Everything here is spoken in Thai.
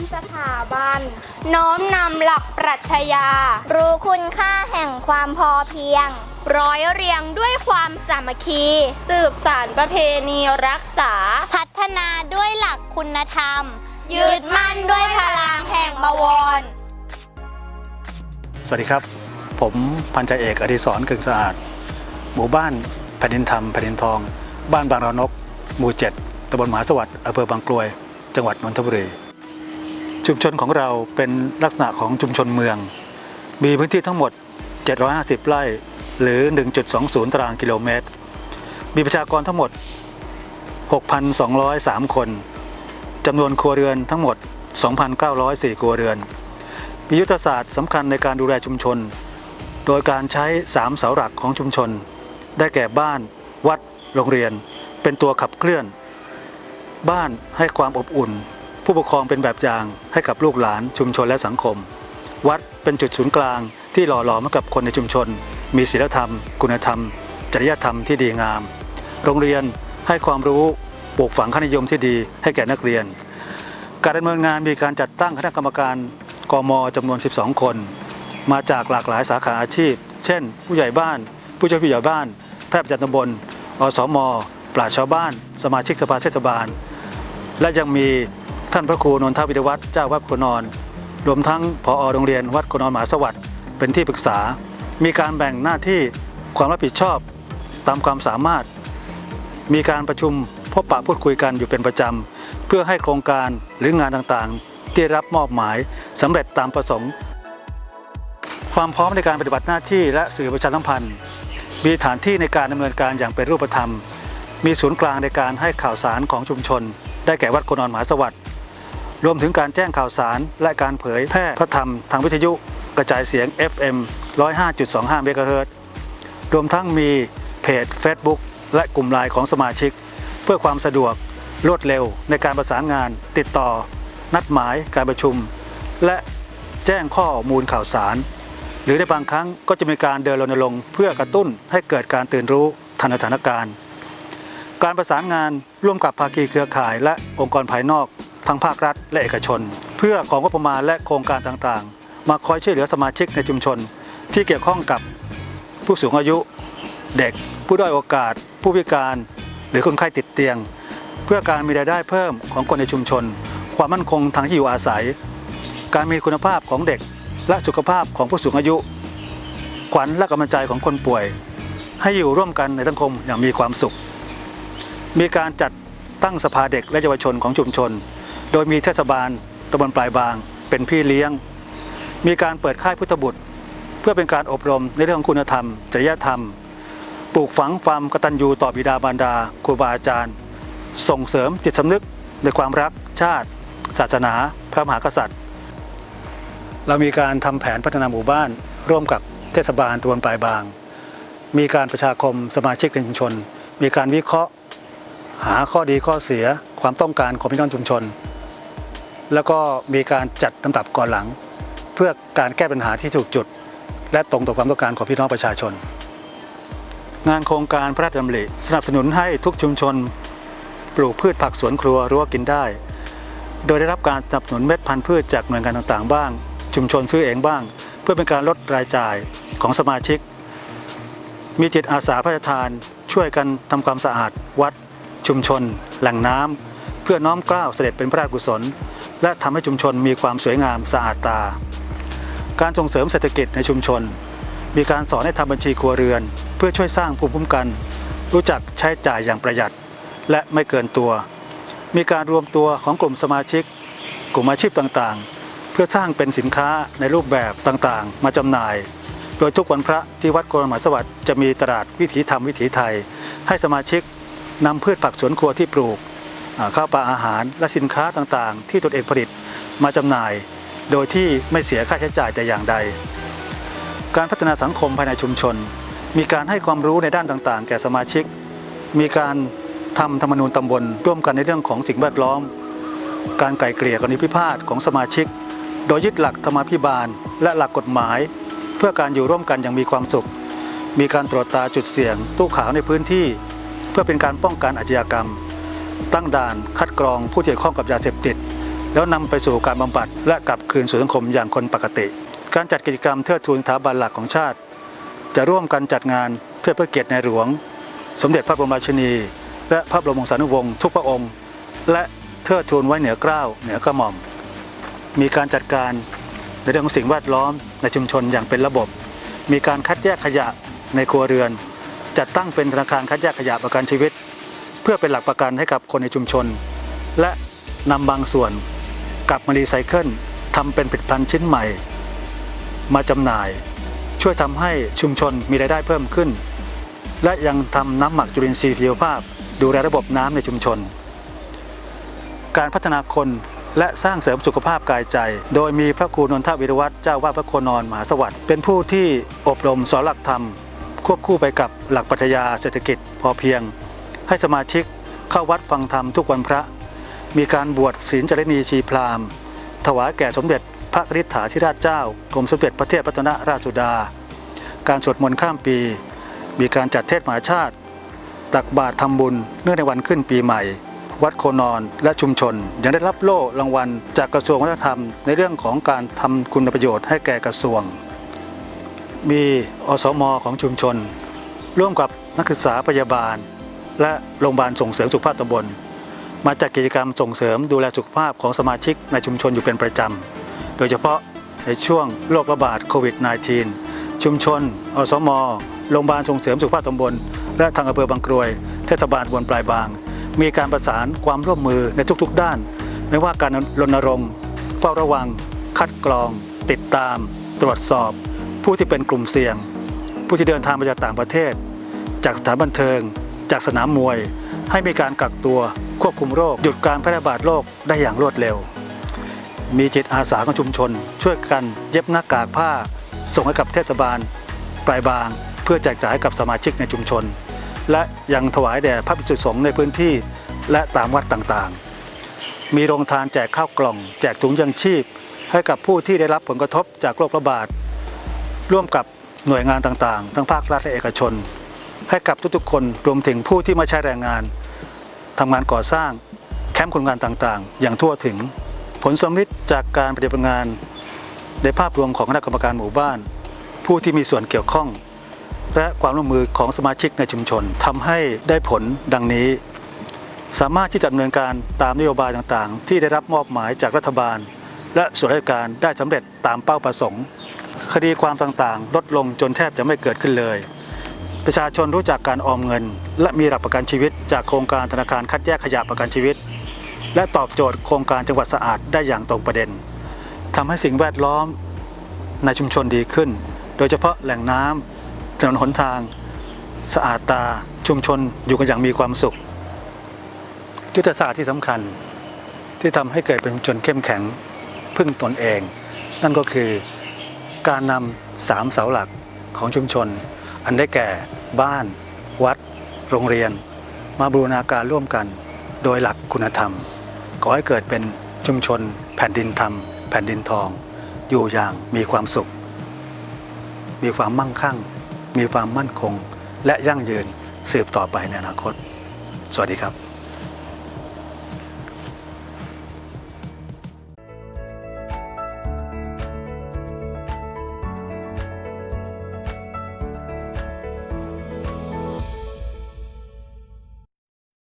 มัน น้อมนำหลักปรัชญา รู้คุณค่าแห่งความพอเพียง ร้อยเรียงด้วยความสามัคคี สืบสานประเพณีรักษา พัฒนาด้วยหลักคุณธรรมยึดมั่นด้วยพลังแห่งบวร สวัสดีครับ ผมพันจ่าเอกอดิศรกึ่งสะอาด หมู่บ้านแผ่นดินธรรมแผ่นดินทอง บ้านบางรานก หมู่เจ็ดตำบลมหาสวัสดิ์อำเภอบางกลวย จังหวัดนนทบุรี ชุมชนของเราเป็นลักษณะของชุมชนเมือง มีพื้นที่ทั้งหมด 750 ไร่ หรือ 1.20 ตารางกิโลเมตร มีประชากรทั้งหมด 6,203 คนจำนวนครัวเรือนทั้งหมด 2,904 ครัวเรือน มียุทธศาสตร์สำคัญในการดูแลชุมชน โดยการใช้ 3 เสาหลักของชุมชน ได้แก่บ้าน วัด โรงเรียน เป็นตัวขับเคลื่อน บ้านให้ความอบอุ่น ผู้ปกครองเป็นแบบอย่างให้กับลูกหลานชุมชนและสังคม วัดเป็นจุดศูนย์กลางที่หล่อหลอมให้กับคนในชุมชน มีศีลธรรม คุณธรรม จริยธรรมที่ดีงาม โรงเรียนให้ความรู้ปลูกฝังค่านิยมที่ดีให้แก่นักเรียน การดำเนินงานมีการจัดตั้งคณะกรรมการกมจำนวน 12 คน มาจากหลากหลายสาขาอาชีพ เช่น ผู้ใหญ่บ้าน ผู้ช่วยผู้ใหญ่บ้าน แพทย์ประจำตำบลอสมปราชญ์ชาวบ้าน สมาชิกสภาเทศบาล และยังมี ท่านพระครูนนทวิทวัฒน์เจ้าวัดโคนอนรวมทั้งผอโรงเรียนวัดโคนอนมหาสวัสดิ์เป็นที่ปรึกษา มีการแบ่งหน้าที่ความรับผิดชอบตามความสามารถ มีการประชุมพบปะพูดคุยกันอยู่เป็นประจำ เพื่อให้โครงการหรืองานต่างๆ ที่รับมอบหมายสำเร็จตามประสงค์ ความพร้อมในการปฏิบัติหน้าที่และสื่อประชาสัมพันธ์ มีฐานที่ในการดำเนินการอย่างเป็นรูปธรรม มีศูนย์กลางในการให้ข่าวสารของชุมชน ได้แก่วัดโคนอนมหาสวัสดิ์ รวมถึงการแจ้งข่าวสาร และการเผยแพร่พระธรรมทางวิทยุกระจายเสียง FM 105.25 เมกะเฮิรตซ์รวมทั้งมีเพจ Facebook และกลุ่มไลน์ของสมาชิก เพื่อความสะดวกรวดเร็วในการประสานงาน ติดต่อ นัดหมายการประชุม และแจ้งข้อมูลข่าวสาร หรือในบางครั้งก็จะมีการเดินรณรงค์เพื่อกระตุ้นให้เกิดการตื่นรู้ทันสถานการณ์ การประสานงานร่วมกับภาคีเครือข่ายและองค์กรภายนอก ทั้งภาครัฐและเอกชน เพื่อของงบประมาณและโครงการต่างๆ มาคอยช่วยเหลือสมาชิกในชุมชน ที่เกี่ยวข้องกับผู้สูงอายุ เด็ก ผู้ด้อยโอกาส ผู้พิการ หรือคนไข้ติดเตียง เพื่อการมีรายได้เพิ่มของคนในชุมชน ความมั่นคงทางที่อยู่อาศัย การมีคุณภาพของเด็กและสุขภาพของผู้สูงอายุ ขวัญและกำลังใจของคนป่วย ให้อยู่ร่วมกันในสังคมอย่างมีความสุข มีการจัดตั้งสภาเด็กและเยาวชนของชุมชน โดยมีเทศบาลตำบลปลายบาง เป็นพี่เลี้ยง มีการเปิดค่ายพุทธบุตร เพื่อเป็นการอบรมในเรื่องของคุณธรรม จริยธรรม ปลูกฝังความกตัญญูต่อบิดามารดาครูบาอาจารย์ ส่งเสริมจิตสำนึกในความรักชาติ ศาสนา พระมหากษัตริย์ เรามีการทำแผนพัฒนาหมู่บ้าน ร่วมกับเทศบาลตำบลปลายบาง มีการประชาคมสมาชิกในชุมชน มีการวิเคราะห์ หาข้อดีข้อเสียความต้องการของพี่น้องชุมชน แล้วก็มีการจัดลำดับก่อนหลัง เพื่อการแก้ปัญหาที่ถูกจุด และตรงต่อความต้องการของพี่น้องประชาชน งานโครงการพระราชดำริสนับสนุนให้ทุกชุมชน ปลูกพืชผักสวนครัวรั้วกินได้ โดยได้รับการสนับสนุนเม็ดพันธุ์พืชจากหน่วยงานต่างๆ บ้าง ชุมชนซื้อเองบ้าง เพื่อเป็นการลดรายจ่ายของสมาชิก มีจิตอาสาพระราชทานช่วยกันทำความสะอาดวัด ชุมชน แหล่งน้ำเพื่อน้อมเกล้าวเสด็จเป็นพระราชกุศล และทำให้ชุมชนมีความสวยงามสะอาดตา การส่งเสริมเศรษฐกิจในชุมชน มีการสอนให้ทำบัญชีครัวเรือน เพื่อช่วยสร้างภูมิคุ้มกัน รู้จักใช้จ่ายอย่างประหยัด และไม่เกินตัว มีการรวมตัวของกลุ่มสมาชิก กลุ่มอาชีพต่างๆ เพื่อสร้างเป็นสินค้าในรูปแบบต่างๆ มาจำหน่าย โดยทุกวันพระที่วัดโกรมหาสวัสดิ์จะมีตลาดวิถีธรรมวิถีไทย ให้สมาชิกนำพืชผักสวนครัวที่ปลูก ข้าวปลาอาหารและสินค้าต่างๆ ที่ตนเองผลิตมาจำหน่าย โดยที่ไม่เสียค่าใช้จ่ายแต่อย่างใด การพัฒนาสังคมภายในชุมชน มีการให้ความรู้ในด้านต่างๆ แก่สมาชิก มีการทำธรรมนูญตำบล ร่วมกันในเรื่องของสิ่งแวดล้อม การไกล่เกลี่ยกรณีพิพาทของสมาชิก โดยยึดหลักธรรมาภิบาล และหลักกฎหมาย เพื่อการอยู่ร่วมกันอย่างมีความสุข มีการตรวจตาจุดเสี่ยง ตู้ขาวในพื้นที่ เพื่อเป็นการป้องกันอาชญากรรม ตั้งด่านคัดกรองผู้ที่เกี่ยวข้องกับยาเสพติด แล้วนำไปสู่การบำบัดและกลับคืนสู่สังคมอย่างคนปกติ การจัดกิจกรรมเทิดทูนสถาบันหลักของชาติ จะร่วมกันจัดงานเทิดพระเกียรติในหลวง สมเด็จพระบรมราชินี และพระบรมวงศานุวงศ์ทุกพระองค์ และเทิดทูนไว้เหนือเกล้าเหนือกระหม่อม มีการจัดการในเรื่องของสิ่งแวดล้อมในชุมชนอย่างเป็นระบบ มีการคัดแยกขยะในครัวเรือน จัดตั้งเป็นธนาคารคัดแยกขยะประกันชีวิต พื่อเป็นหลักประกันให้กับคนในชุมชน และนำบางส่วนกลับมารีไซเคิลทำเป็นผลิตภัณฑ์ชิ้นใหม่ มาจำหน่าย ช่วยทำให้ชุมชนมีรายได้เพิ่มขึ้น และยังทำน้ำหมักจุลินทรีย์ชีวภาพ ดูแลระบบน้ำในชุมชน การพัฒนาคนและสร้างเสริมสุขภาพกายใจ โดยมีพระครูนนทวิรวัตรเจ้าวาดพระโคนอนมหาสวัสดิ์เป็นผู้ที่อบรมสอนหลักธรรม ควบคู่ไปกับหลักปรัชญาเศรษฐกิจพอเพียง ให้สมาชิกเข้าวัดฟังธรรมทุกวันพระ มีการบวชศีลจรินีชีพราหมณ์ ถวายแก่สมเด็จพระนิษฐาธิราชเจ้ากรมสมเด็จพระเทพรัตนราชสุดา การสวดมนต์ข้ามปี มีการจัดเทศมหาชาติ ตักบาตรทำบุญเนื่องในวันขึ้นปีใหม่ วัดโคนอนและชุมชน ยังได้รับโล่รางวัลจากกระทรวงวัฒนธรรม ในเรื่องของการทำคุณประโยชน์ให้แก่กระทรวง มีอสมของชุมชน ร่วมกับนักศึกษาพยาบาล และโรงพยาบาลส่งเสริมสุขภาพตำบล มาจัดกิจกรรมส่งเสริมดูแลสุขภาพของสมาชิกในชุมชนอยู่เป็นประจำ โดยเฉพาะในช่วงโรคระบาดโควิด -19 ชุมชน อสม โรงพยาบาลส่งเสริมสุขภาพตำบล และทางอำเภอบางกรวย เทศบาลตำบลปลายบาง มีการประสานความร่วมมือในทุกๆ ด้าน ไม่ว่าการรณรงค์เฝ้าระวัง คัดกรอง ติดตาม ตรวจสอบ ผู้ที่เป็นกลุ่มเสี่ยง ผู้ที่เดินทางมาจากต่างประเทศ จากสถานบันเทิง จากสนามมวย ให้มีการกักตัวควบคุมโรค หยุดการแพร่ระบาดโรคได้อย่างรวดเร็ว มีจิตอาสาของชุมชน ช่วยกันเย็บหน้ากากผ้า ส่งให้กับเทศบาล ปลายบาง เพื่อแจกจ่ายให้กับสมาชิกในชุมชน และยังถวายแด่พระภิกษุสงฆ์ในพื้นที่ และตามวัดต่างๆ มีโรงทานแจกข้าวกล่อง แจกถุงยังชีพ ให้กับผู้ที่ได้รับผลกระทบจากโรคระบาดร่วมกับหน่วยงานต่างๆ ทั้งภาครัฐและเอกชน ให้กับทุกๆคนรวมถึงผู้ที่มาใช้แรงงานทำงานก่อสร้างแคมป์คนงานต่างๆ อย่างทั่วถึง ผลสำลิดจากการปฏิบัติงาน ในภาพรวมของคณะกรรมการหมู่บ้าน ผู้ที่มีส่วนเกี่ยวข้อง และความร่วมมือของสมาชิกในชุมชนทำให้ได้ผลดังนี้ สามารถที่จะดำเนินการตามนโยบายต่างๆ ที่ได้รับมอบหมายจากรัฐบาล และส่วนราชการได้สำเร็จตามเป้าประสงค์ คดีความต่างๆ ลดลงจนแทบจะไม่เกิดขึ้นเลย ประชาชนรู้จักการออมเงิน และมีหลักประกันชีวิต จากโครงการธนาคารคัดแยกขยะประกันชีวิต และตอบโจทย์โครงการจังหวัดสะอาดได้อย่างตรงประเด็นทำให้สิ่งแวดล้อมในชุมชนดีขึ้น โดยเฉพาะแหล่งน้ำถนนหนทาง สะอาดตาชุมชนอยู่กันอย่างมีความสุขยุทธศาสตร์ที่สำคัญที่ทำให้เกิดเป็นชุมชนเข้มแข็งพึ่งตนเอง นั่นก็คือการนำสามเสาหลักของชุมชน อันได้แก่บ้าน วัด โรงเรียน มาบูรณาการร่วมกัน โดยหลักคุณธรรมก่อให้เกิดเป็นชุมชน แผ่นดินธรรม แผ่นดินทอง อยู่อย่างมีความสุข มีความมั่งคั่ง มีความมั่นคง และยั่งยืนสืบต่อไปในอนาคต สวัสดีครับ